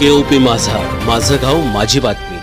केओपी माझा. माझं गाव माझी बातमी.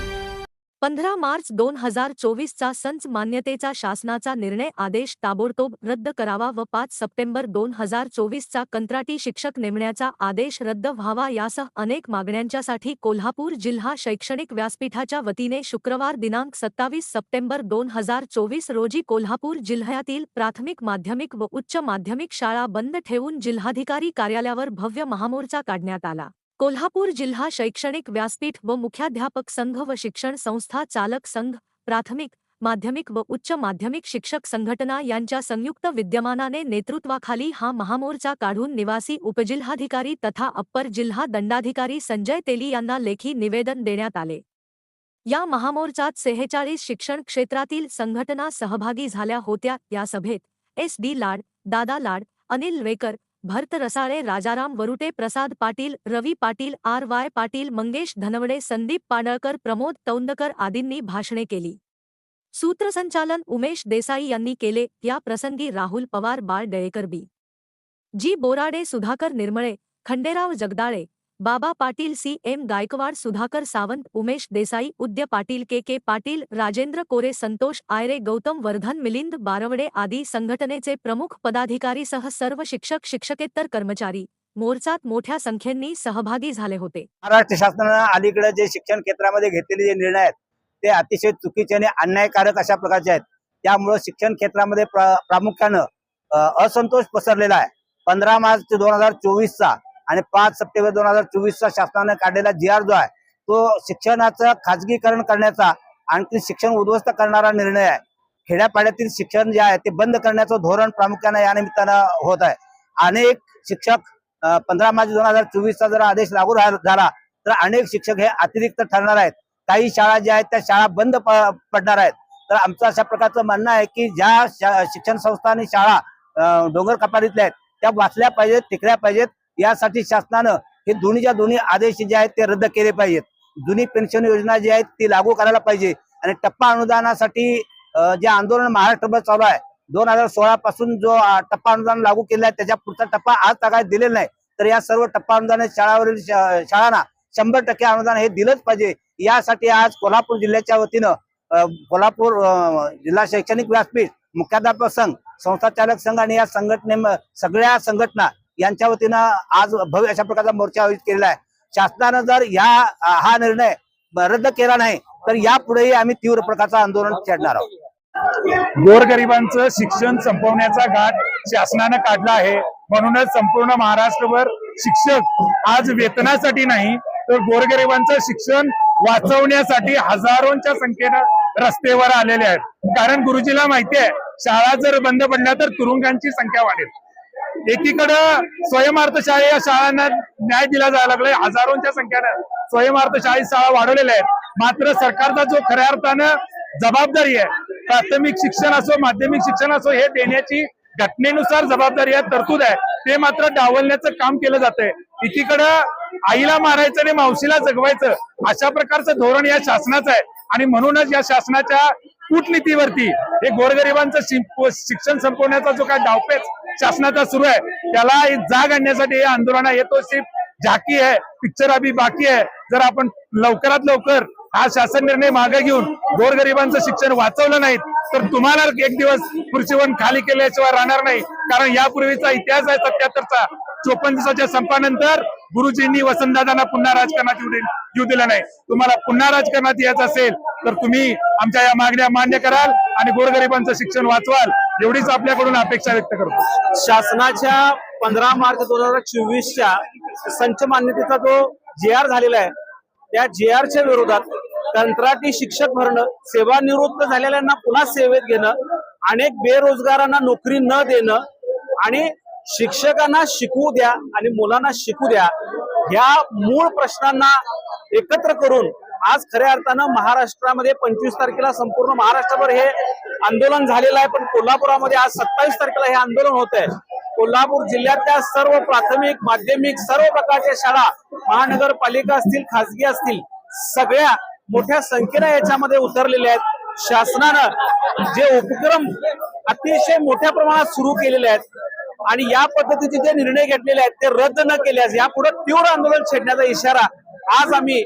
पंधरा मार्च दोन हजार चोवीसचा संच मान्यतेचा शासनाचा निर्णय आदेश ताबडतोब रद्द करावा व पाच सप्टेंबर दोन हजार चोवीसचा कंत्राटी शिक्षक नेमण्याचा आदेश रद्द व्हावा यासह अनेक मागण्यांच्यासाठी कोल्हापूर जिल्हा शैक्षणिक व्यासपीठाच्या वतीने शुक्रवार दिनांक सत्तावीस सप्टेंबर दोन हजार चोवीस रोजी कोल्हापूर जिल्ह्यातील प्राथमिक माध्यमिक व उच्च माध्यमिक शाळा बंद ठेवून जिल्हाधिकारी कार्यालयावर भव्य महामोर्चा काढण्यात आला. कोल्हापूर जिल्हा शैक्षणिक व्यासपीठ व मुख्याध्यापक संघ व शिक्षण संस्था चालक संघ प्राथमिक माध्यमिक व उच्च माध्यमिक शिक्षक संघटना यांच्या संयुक्त विद्यमानाने नेतृत्वाखाली हा महामोर्चा काढून निवासी उपजिल्हाधिकारी तथा अप्पर जिल्हा दंडाधिकारी संजय तेली यांना लेखी निवेदन देण्यात आले. या महामोर्चात सेहेचाळीस शिक्षण क्षेत्रातील संघटना सहभागी झाल्या होत्या. या सभेत S D Lad Dada Lad Anil Vekar Bharat Rasale Rajaram Varute, Prasad Patil, Ravi Patil, R Y Patil, Mangesh Dhanawade, Sandeep Padalkar, Pramod Taundkar आदींनी भाषणे केली. सूत्रसंचालन उमेश देसाई यांनी केले, या प्रसंगी राहुल पवार, बाळ डळेकर बी. जी. Borade, Sudhakar Nirmale, Khanderao Jagdale Baba Patil C M Gaikwad Sudhakar Sawant Umesh Desai Uday Patil K K Patil Rajendra Kore Santosh Aayre Gautam Wardhan Milind Barwade आदी संघटनेचे प्रमुख पदाधिकारीसह सर्व शिक्षक शिक्षकेतर कर्मचारी मोर्चात मोठ्या संख्येंनी सहभागी झाले होते. महाराष्ट्र शासनानं अलीकडे जे शिक्षण क्षेत्रामध्ये घेतलेले जे निर्णय आहेत ते अतिशय चुकीचे आणि अन्यायकारक अशा प्रकारचे आहेत. त्यामुळं शिक्षण क्षेत्रामध्ये प्रामुख्यानं असंतोष पसरलेला आहे. पंधरा मार्च दोन हजार चोवीसचा आणि पाच सप्टेंबर दोन हजार चोवीसचा शासनानं काढलेला जी आर जो आहे तो शिक्षणाचं खाजगीकरण करण्याचा आणखी शिक्षण उद्ध्वस्त करणारा निर्णय आहे. खेड्यापाड्यातील शिक्षण जे आहे ते बंद करण्याचं धोरण प्रामुख्यानं या निमित्तानं होत आहे. अनेक शिक्षक पंधरा मार्च दोन हजार चोवीसचा जर आदेश लागू झाला तर अनेक शिक्षक हे अतिरिक्त ठरणार आहेत. काही शाळा ज्या आहेत त्या शाळा बंद प- पडणार आहेत. तर आमचं अशा प्रकारचं म्हणणं आहे की ज्या शा- शिक्षण संस्था आणि शाळा डोंगर कपारीतल्या आहेत त्या वाचल्या पाहिजेत टिकल्या पाहिजेत. यासाठी शासनानं हे दोन्हीच्या दोन्ही आदेश जे आहेत ते रद्द केले पाहिजेत. जुनी पेन्शन योजना जी आहे ती लागू करायला पाहिजे. आणि टप्पा अनुदानासाठी जे आंदोलन महाराष्ट्रभर चालू आहे दोन हजार सोळा पासून जो टप्पा अनुदान लागू केलं आहे त्याच्या पुढचा टप्पा आज तगाय दिलेला नाही. तर या सर्व टप्पा अनुदान शाळावरील शाळांना शंभर टक्के अनुदान हे दिलंच पाहिजे. यासाठी आज कोल्हापूर जिल्ह्याच्या वतीनं अं, कोल्हापूर जिल्हा शैक्षणिक व्यासपीठ मुख्याध्यापक संघ संस्थाचालक संघ आणि या संघटने सगळ्या संघटना यांच्या वतीनं आज भव्य अशा प्रकारचा मोर्चा आयोजित केलेला आहे. शासनानं जर या हा निर्णय रद्द केला नाही तर यापुढेही आम्ही तीव्र प्रकारचं आंदोलन छेडणार आहोत. गोरगरिबांचं शिक्षण संपवण्याचा घाट शासनानं काढला आहे. म्हणूनच संपूर्ण महाराष्ट्रभर शिक्षक आज वेतनासाठी नाही तर गोरगरिबांचं शिक्षण वाचवण्यासाठी हजारोंच्या संख्येनं रस्तेवर आलेले आहेत. कारण गुरुजीला माहिती आहे शाळा जर बंद पडल्या तर तुरुंगांची संख्या वाढेल. एकीकडं स्वयंअर्थ शाळे या शाळांना न्याय दिला जायला लागलाय. हजारोंच्या संख्येनं स्वयंअर्थ शाळेत शाळा वाढवलेल्या आहेत. मात्र सरकारचा जो खऱ्या अर्थानं जबाबदारी आहे प्राथमिक शिक्षण असो माध्यमिक शिक्षण असो हे देण्याची घटनेनुसार जबाबदारी आहे तरतूद आहे. ते मात्र डावलण्याचं काम केलं जातंय. एकीकडं आईला मारायचं आणि मावशीला जगवायचं अशा प्रकारचं धोरण या शासनाचं आहे. आणि म्हणूनच या शासनाच्या कूटनीतीवरती हे गोरगरिबांचं शिक्षण संपवण्याचा जो काय डावपेच शासनाचा सुरू आहे. त्याला जाग आणण्यासाठी हे आंदोलन आहे. तो सिर्फ झाकी आहे. पिक्चर अभी बाकी आहे. जर आपण लवकरात लवकर हा शासन निर्णय मागे घेऊन गोरगरिबांचं शिक्षण वाचवलं नाही तर तुम्हाला एक दिवस खुर्चीवर खाली केल्याशिवाय राहणार नाही. कारण यापूर्वीचा इतिहास आहे सत्याहत्तरचा. चोपन्न दिवसाच्या संपानंतर गुरुजींनी वसंतदादांना पुन्हा राजकारणात येऊ दि- येऊ दिलं नाही. तुम्हाला पुन्हा राजकारणात यायचं असेल तर तुम्ही आमच्या या मागण्या मान्य कराल आणि गोरगरिबांचं शिक्षण वाचवाल. एवढीच आपल्याकडून अपेक्षा व्यक्त करतो. शासनाच्या पंधरा मार्च दोन हजार चोवीसच्या संच मान्यतेचा जो जे आर झालेला आहे त्या जे आरच्या विरोधात कंत्राटी शिक्षक भरणं सेवानिवृत्त झालेल्यांना पुन्हा सेवेत घेणं अनेक बेरोजगारांना नोकरी न देणं आणि शिक्षकांना शिकवू द्या आणि मुलांना शिकू द्या ह्या मूळ प्रश्नांना एकत्र करून आज खऱ्या अर्थानं महाराष्ट्रामध्ये पंचवीस तारखेला संपूर्ण महाराष्ट्रभर हे आंदोलन झालेलं आहे पण कोल्हापुरामध्ये आज सत्तावीस तारखेला हे आंदोलन होत आहे कोल्हापूर जिल्ह्यातल्या सर्व प्राथमिक माध्यमिक सर्व प्रकारच्या शाळा महानगरपालिका असतील खासगी असतील सगळ्या मोठ्या संख्येनं याच्यामध्ये उतरलेल्या आहेत. शासनानं जे उपक्रम अतिशय मोठ्या प्रमाणात सुरू केलेले आहेत आणि या पद्धतीचे जे निर्णय घेतलेले आहेत ते रद्द न केल्यास यापुढे तीव्र आंदोलन छेडण्याचा इशारा आज आम्ही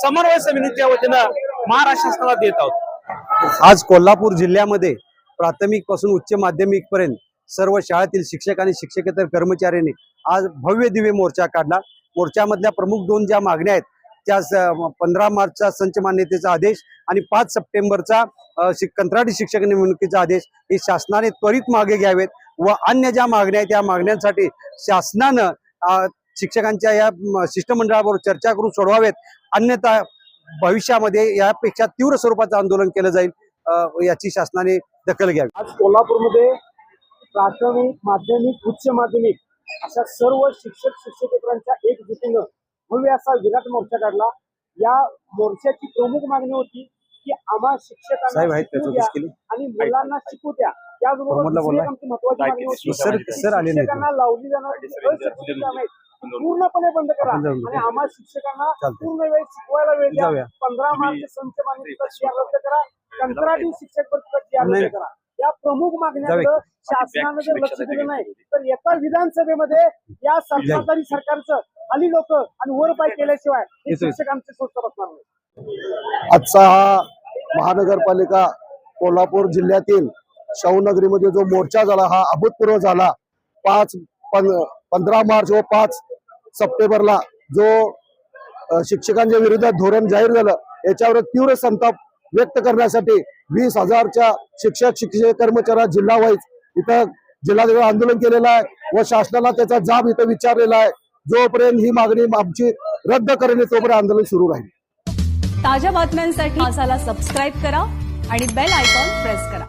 समन्वय समितीच्या वतीनं महाराष्ट्र शासनाला देत आहोत. आज कोल्हापूर जिल्ह्यामध्ये प्राथमिकपासून उच्च माध्यमिक पर्यंत सर्व शाळेतील शिक्षक आणि शिक्षकेतर कर्मचाऱ्यांनी आज भव्य दिव्य मोर्चा काढला. मोर्चामधल्या प्रमुख दोन ज्या मागण्या आहेत त्या पंधरा मार्चचा संच मान्यतेचा आदेश आणि पाच सप्टेंबरचा कंत्राटी शिक्षक नेमणुकीचा आदेश हे शासनाने त्वरित मागे घ्यावेत व अन्य ज्या मागण्या आहेत त्या मागण्यांसाठी शासनानं शिक्षकांच्या या शिष्टमंडळाबरोबर चर्चा करून सोडवावेत. अन्यथा भविष्यामध्ये यापेक्षा तीव्र स्वरूपाचं आंदोलन केलं जाईल याची शासनाने दखल घ्यावी. आज कोल्हापूरमध्ये प्राथमिक माध्यमिक उच्च माध्यमिक अशा सर्व शिक्षक शिक्षकेतरांच्या एकजुटीनं भव्य असा विराट मोर्चा काढला. या मोर्चाची प्रमुख मागणी होती की आम्हा शिक्षकांना आणि मुलांना शिकू द्या. त्याचबरोबर आमची महत्वाची मागणी होती. शिक्षकांना लावली जाणारी पूर्णपणे बंद करा आणि. आम्हा शिक्षकांना. पूर्ण वेळ शिकवायला वेळ द्या. पंधरा मार्च संच रद्द करा कंत्राटी शिक्षक. रद्द करा या प्रमुख जाऊया. शासनानं जर लक्ष दिलं नाही तर येत्या विधानसभेमध्ये या सरकारदारी सरकारचं खाली लोक आणि वर पाय केल्याशिवाय हे येतोय. शिक्षकांचे स्वस्त बसणार नाही आजचा हा महानगरपालिका कोल्हापूर जिल्ह्यातील शाहूनगरीमध्ये जो मोर्चा झाला हा अभूतपूर्व झाला पाच पंधरा मार्च व पाच सप्टेंबरला जो शिक्षकांच्या विरोधात धोरण जाहीर झालं याच्यावर तीव्र संताप व्यक्त करण्यासाठी वीस हजारच्या शिक्षक शिक्षक कर्मचाऱ्या जिल्हा वाईज इथं जिल्हाधिकारी आंदोलन केलेलं आहे व शासनाला त्याचा जाब इथं विचारलेला आहे. जोपर्यंत ही मागणी आमची रद्द करणे तोपर्यंत आंदोलन सुरू राहील. ताज्या बातम्यांसाठी मासाला सबस्क्राईब करा आणि बेल आयकॉन प्रेस करा.